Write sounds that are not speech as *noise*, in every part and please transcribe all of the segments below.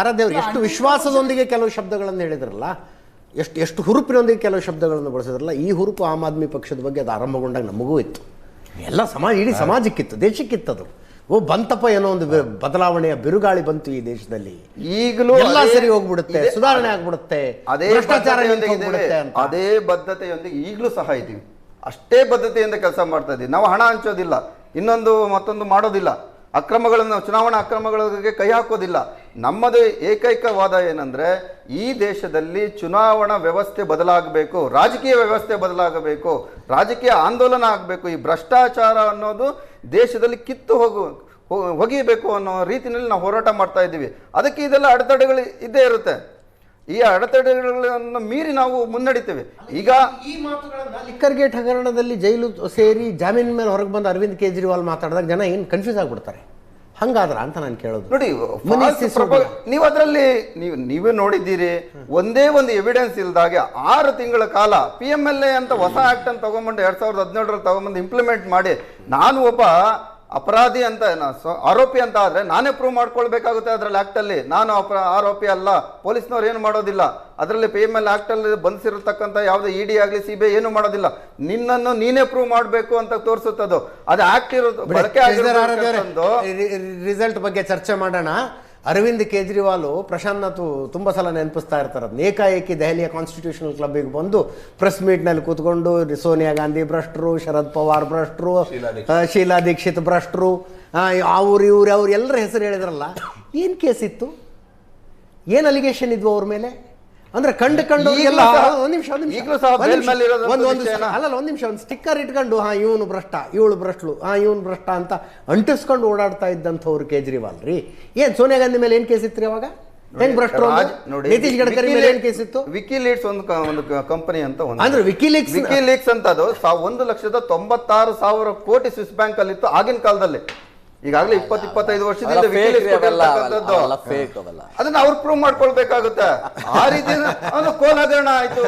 ಆರಾಧ್ಯವ್ರು ಎಷ್ಟು ವಿಶ್ವಾಸದೊಂದಿಗೆ ಕೆಲವು ಶಬ್ದಗಳನ್ನು ಹೇಳಿದ್ರಲ್ಲ ಎಷ್ಟು ಎಷ್ಟು ಹುರುಪಿನೊಂದಿಗೆ ಕೆಲವು ಶಬ್ದಗಳನ್ನು ಬಳಸಿದ್ರಲ್ಲ ಈ ಹುರುಪು ಆಮ್ ಆದ್ಮಿ ಪಕ್ಷದ ಬಗ್ಗೆ ಅದು ಆರಂಭಗೊಂಡಾಗ ನಮಗೂ ಇತ್ತು. ಎಲ್ಲ ಸಮಾಜ ಇಡೀ ಸಮಾಜಕ್ಕಿತ್ತು ದೇಶಕ್ಕಿತ್ತದು. ಓ ಬಂತಪ್ಪ ಏನೋ ಒಂದು ಬದಲಾವಣೆಯ ಬಿರುಗಾಳಿ ಬಂತು ಈ ದೇಶದಲ್ಲಿ. ಈಗಲೂ ಎಲ್ಲ ಸರಿ ಹೋಗ್ಬಿಡುತ್ತೆ ಸುಧಾರಣೆ ಆಗ್ಬಿಡುತ್ತೆ ಅದೇ. ಅದೇ ಬದ್ಧತೆಯೊಂದಿಗೆ ಈಗಲೂ ಸಹ ಇದ್ದೀವಿ. ಅಷ್ಟೇ ಬದ್ಧತೆಯಿಂದ ಕೆಲಸ ಮಾಡ್ತಾ ಇದ್ದೀವಿ. ನಾವು ಹಣ ಹಂಚೋದಿಲ್ಲ ಇನ್ನೊಂದು ಮತ್ತೊಂದು ಮಾಡೋದಿಲ್ಲ. ಅಕ್ರಮಗಳನ್ನು ಚುನಾವಣಾ ಅಕ್ರಮಗಳಿಗೆ ಕೈ ಹಾಕೋದಿಲ್ಲ. ನಮ್ಮದು ಏಕೈಕ ವಾದ ಏನಂದ್ರೆ ಈ ದೇಶದಲ್ಲಿ ಚುನಾವಣಾ ವ್ಯವಸ್ಥೆ ಬದಲಾಗಬೇಕು ರಾಜಕೀಯ ವ್ಯವಸ್ಥೆ ಬದಲಾಗಬೇಕು ರಾಜಕೀಯ ಆಂದೋಲನ ಆಗಬೇಕು ಈ ಭ್ರಷ್ಟಾಚಾರ ಅನ್ನೋದು ದೇಶದಲ್ಲಿ ಕಿತ್ತು ಹೋಗು ಹೋಗಿಬೇಕು ಹೊಗಿಬೇಕು ಅನ್ನೋ ರೀತಿಯಲ್ಲಿ ನಾವು ಹೋರಾಟ ಮಾಡ್ತಾ ಇದ್ದೀವಿ. ಅದಕ್ಕೆ ಇದೆಲ್ಲ ಅಡೆತಡೆಗಳು ಇದ್ದೇ ಇರುತ್ತೆ. ಈ ಅಡೆತಡೆಗಳನ್ನು ಮೀರಿ ನಾವು ಮುನ್ನಡಿತೇವೆ. ಈಗ ಈ ಮಾತುಗಳನ್ನು ಲಿಕ್ಕರ್ ಗೇಟ್ ಹಗರಣದಲ್ಲಿ ಜೈಲು ಸೇರಿ ಜಾಮೀನು ಮೇಲೆ ಹೊರಗೆ ಬಂದ ಅರವಿಂದ್ ಕೇಜ್ರಿವಾಲ್ ಮಾತಾಡಿದಾಗ ಜನ ಏನು ಕನ್ಫ್ಯೂಸ್ ಆಗ್ಬಿಡ್ತಾರೆ? ಹಂಗಾದ್ರ ಅಂತ ನಾನು ಕೇಳೋದು ನೋಡಿ. ನೀವು ಅದರಲ್ಲಿ ನೀವು ನೀವೇ ನೋಡಿದ್ದೀರಿ ಒಂದೇ ಒಂದು ಎವಿಡೆನ್ಸ್ ಇಲ್ದಾಗೆ ಆರು ತಿಂಗಳ ಕಾಲ ಪಿ ಎಂ ಎಲ್ ಎ ಅಂತ ಹೊಸ ಆಕ್ಟ್ ಅನ್ನು ತಗೊಂಬಂದು ಎರಡ್ ಸಾವಿರದ ಹದಿನೇಳರಲ್ಲಿ ತಗೊಂಬಂದು ಇಂಪ್ಲಿಮೆಂಟ್ ಮಾಡಿ ನಾನು ಒಬ್ಬ ಅಪರಾಧಿ ಅಂತ ಏನೋ ಸ್ವ- ಆರೋಪಿ ಅಂತ ಆದರೆ ನಾನೇ ಪ್ರೂವ್ ಮಾಡ್ಕೊಳ್ಬೇಕಾಗುತ್ತೆ ಅದರಲ್ಲಿ ಆ್ಯಕ್ಟಲ್ಲಿ ಅಲ್ಲಿ. ನಾನು ಅಪರ ಆರೋಪಿ ಅಲ್ಲ. ಪೊಲೀಸ್ನವ್ರು ಏನು ಮಾಡೋದಿಲ್ಲ. ಅದರಲ್ಲಿ ಪಿ ಎಂ ಎಲ್ ಆ್ಯಕ್ಟಲ್ಲಿ ಅಲ್ಲಿ ಬಂದಿರತಕ್ಕಂಥ ಯಾವುದೇ ಇ ಡಿ ಆಗಲಿ ಸಿ ಬಿ ಏನು ಮಾಡೋದಿಲ್ಲ. ನಿನ್ನನ್ನು ನೀನೇ ಪ್ರೂವ್ ಮಾಡಬೇಕು ಅಂತ ತೋರಿಸುತ್ತದು ಅದು ಆ್ಯಕ್ಟ್ ಇರೋದು ಬಳಕೆ ಆಗಿರೋದು ರಿಸಲ್ಟ್ ಬಗ್ಗೆ ಚರ್ಚೆ ಮಾಡೋಣ. ಅರವಿಂದ್ ಕೇಜ್ರಿವಾಲ್ ಪ್ರಶಾಂತ್ ತುಂಬ ಸಲ ನೆನಪಿಸ್ತಾ ಇರ್ತಾರೆ. ಅದನ್ನ ಏಕಾಏಕಿ ದೆಹಲಿಯ ಕಾನ್ಸ್ಟಿಟ್ಯೂಷನಲ್ ಕ್ಲಬ್ಬಿಗೆ ಬಂದು ಪ್ರೆಸ್ ಮೀಟ್ನಲ್ಲಿ ಕೂತ್ಕೊಂಡು ಸೋನಿಯಾ ಗಾಂಧಿ ಭ್ರಷ್ಟರು ಶರದ್ ಪವಾರ್ ಭ್ರಷ್ಟರು ಶೀಲಾ ದೀಕ್ಷಿತ್. ಭ್ರಷ್ಟರು ಅವ್ರು ಇವ್ರು ಅವ್ರು ಎಲ್ಲರ ಹೆಸರು ಹೇಳಿದ್ರಲ್ಲ ಏನು ಕೇಸ್ ಇತ್ತು? ಏನು ಅಲಿಗೇಷನ್ ಇದ್ವು ಅವ್ರ ಮೇಲೆ? ಅಂದ್ರೆ ಕಂಡು ಕಂಡು ಎಲ್ಲ ಒಂದು ನಿಮಿಷ ಒಂದು ನಿಮಿಷ. ಒಂದ್ ಒಂದು ಅಲ್ಲಲ್ಲ ಒಂದು ನಿಮಿಷ ಒಂದು ಸ್ಟಿಕ್ಕರ್ ಇಟ್ಕೊಂಡು ಹಾ ಇವನು ಭ್ರಷ್ಟ ಇವಳು ಭ್ರಷ್ಟಳು ಹಾ ಇವನು ಭ್ರಷ್ಟ ಅಂತ ಅಂಟಿಸ್ಕೊಂಡು ಓಡಾಡ್ತಾ ಇದ್ದಂಥವ್ರು ಕೇಜ್ರಿವಾಲ್ ರೀ. ಏನ್ ಸೋನಿಯಾ ಗಾಂಧಿ ಮೇಲೆ ಏನ್ ಕೇಸ್ ಇತ್ತು ಅವಾಗ? ಹೆಂಗ್ ಭ್ರಷ್ಟರು? ನೋಡಿ ನಿತೀಶ್ ಗಡ್ಕರಿ ಮೇಲೆ ಏನ್ ಕೇಸ್ ಇತ್ತು? ವಿಕಿಲೀಕ್ಸ್ ಒಂದು ಒಂದು ಕಂಪನಿ ಅಂತ ಒಂದು ಅಂದ್ರೆ ವಿಕಿಲೀಕ್ಸ್ ವಿಕಿಲೀಕ್ಸ್ ಅಂತ ಅದು ಒಂದು ಲಕ್ಷದ ತೊಂಬತ್ತಾರು ಸಾವಿರ ಕೋಟಿ ಸ್ವಿಸ್ ಬ್ಯಾಂಕ್ ಅಲ್ಲಿ ಇತ್ತು ಆಗಿನ ಕಾಲದಲ್ಲಿ. ಈಗಾಗಲೇ ಇಪ್ಪತ್ ಇಪ್ಪತ್ತೈದು ವರ್ಷದಿಂದ. ಅದನ್ನ ಅವ್ರು ಪ್ರೂವ್ ಮಾಡ್ಕೊಳ್ಬೇಕಾಗುತ್ತೆ. ಆ *laughs* ರೀತಿ ಕೋಲ್ *laughs* ಹಗರಣ ಆಯ್ತು.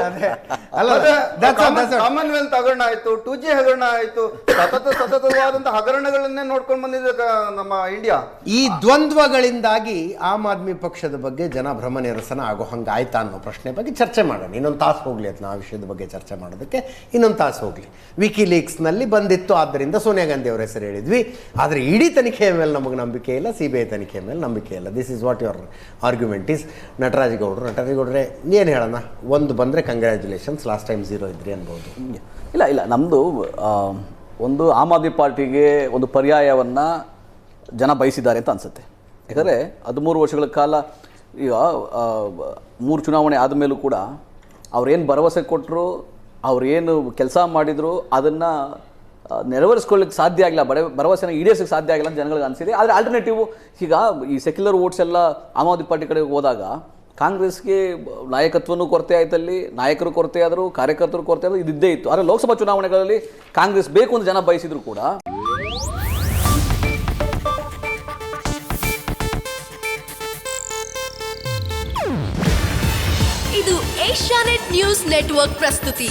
ಕಾಮನ್ವೆಲ್ತ್ ಹಗರಣ ಆಯ್ತು ಟೂ ಜಿ ಹಗರಣ ಆಯ್ತು ಸತತ ಸತತವಾದಂತಹ ಹಗರಣಗಳನ್ನೇ ನೋಡ್ಕೊಂಡು ಬಂದಿದೆ ನಮ್ಮ ಇಂಡಿಯಾ ಈ ದ್ವಂದ್ವಗಳಿಂದಾಗಿ ಆಮ್ ಆದ್ಮಿ ಪಕ್ಷದ ಬಗ್ಗೆ ಜನ ಭ್ರಮ ನಿರಸನ ಆಗೋ ಹಂಗ ಆಯ್ತಾ ಅನ್ನೋ ಪ್ರಶ್ನೆ ಬಗ್ಗೆ ಚರ್ಚೆ ಮಾಡೋಣ. ಇನ್ನೊಂದು ತಾಸು ಹೋಗ್ಲಿ ಅದನ್ನ ಆ ವಿಷಯದ ಬಗ್ಗೆ ಚರ್ಚೆ ಮಾಡೋದಕ್ಕೆ. ಇನ್ನೊಂದು ತಾಸು ಹೋಗ್ಲಿ. ವಿಕಿ ಲೀಕ್ಸ್ನಲ್ಲಿ ಬಂದಿತ್ತು ಆದ್ದರಿಂದ ಸೋನಿಯಾ ಗಾಂಧಿ ಅವರ ಹೆಸರು ಹೇಳಿದ್ವಿ. ಆದರೆ ಇಡೀ ತನಿಖೆಯ ಮೇಲೆ ನಮಗೆ ನಂಬಿಕೆ ಇಲ್ಲ ಸಿ ಬಿ ಐ ತನಿಖೆಯ ಮೇಲೆ ನಂಬಿಕೆ ಇಲ್ಲ. This is what your argument is Nataraj ಗೌಡ್ರು ನಟರಾಜ್ ಗೌಡ್ರೆ ಏನು ಹೇಳೋಣ ಒಂದು ಬಂದರೆ ಕಂಗ್ರ್ಯಾಚುಲೇಷನ್ಸ್ ಲಾಸ್ಟ್ ಟೈಮ್ ಝೀರೋ ಇದ್ರಿ ಅನ್ಬೋದು. ಇಲ್ಲ ಇಲ್ಲ ನಮ್ಮದು ಒಂದು ಆಮ್ ಆದ್ಮಿ ಪಾರ್ಟಿಗೆ ಒಂದು ಪರ್ಯಾಯವನ್ನು ಜನ ಬಯಸಿದ್ದಾರೆ ಅಂತ ಅನಿಸುತ್ತೆ. ಯಾಕಂದರೆ ಹದಿಮೂರು ವರ್ಷಗಳ ಕಾಲ, ಈಗ ಮೂರು ಚುನಾವಣೆ ಆದಮೇಲೂ ಕೂಡ ಅವ್ರೇನು ಭರವಸೆ ಕೊಟ್ಟರು ಅವ್ರೇನು ಕೆಲಸ ಮಾಡಿದರು, ಅದನ್ನು ನೆರವೇರಿಸ್ಕೊಳ್ಳಿಕ್ಕೆ ಸಾಧ್ಯ ಆಗಿಲ್ಲ ಬಡ, ಭರವಸೆನ ಈಡೇರಿಸಕ್ಕೆ ಸಾಧ್ಯ ಆಗಿಲ್ಲ ಅಂತ ಜನಗಳಿಗೆ ಅನಿಸಿದೆ. ಆದರೆ ಆಲ್ಟರ್ನೇಟಿವ್ ಈಗ ಈ ಸೆಕ್ಯುಲರ್ ವೋಟ್ಸ್ ಎಲ್ಲ ಆಮ್ ಆದ್ಮಿ ಪಾರ್ಟಿ ಕಡೆಗೆ ಹೋದಾಗ ಕಾಂಗ್ರೆಸ್ಗೆ ನಾಯಕತ್ವನೂ ಕೊರತೆ ಆಯ್ತಲ್ಲಿ, ನಾಯಕರು ಕೊರತೆ ಆದರು, ಕಾರ್ಯಕರ್ತರು ಕೊರತೆ ಆದರೂ ಇದ್ದೇ ಇತ್ತು. ಆದರೆ ಲೋಕಸಭಾ ಚುನಾವಣೆಗಳಲ್ಲಿ ಕಾಂಗ್ರೆಸ್ ಬೇಕು ಅಂತ ಜನ ಬಯಸಿದ್ರು ಕೂಡ. ಇದು ಏಷ್ಯಾನೆಟ್ ನ್ಯೂಸ್ ನೆಟ್ವರ್ಕ್ ಪ್ರಸ್ತುತಿ.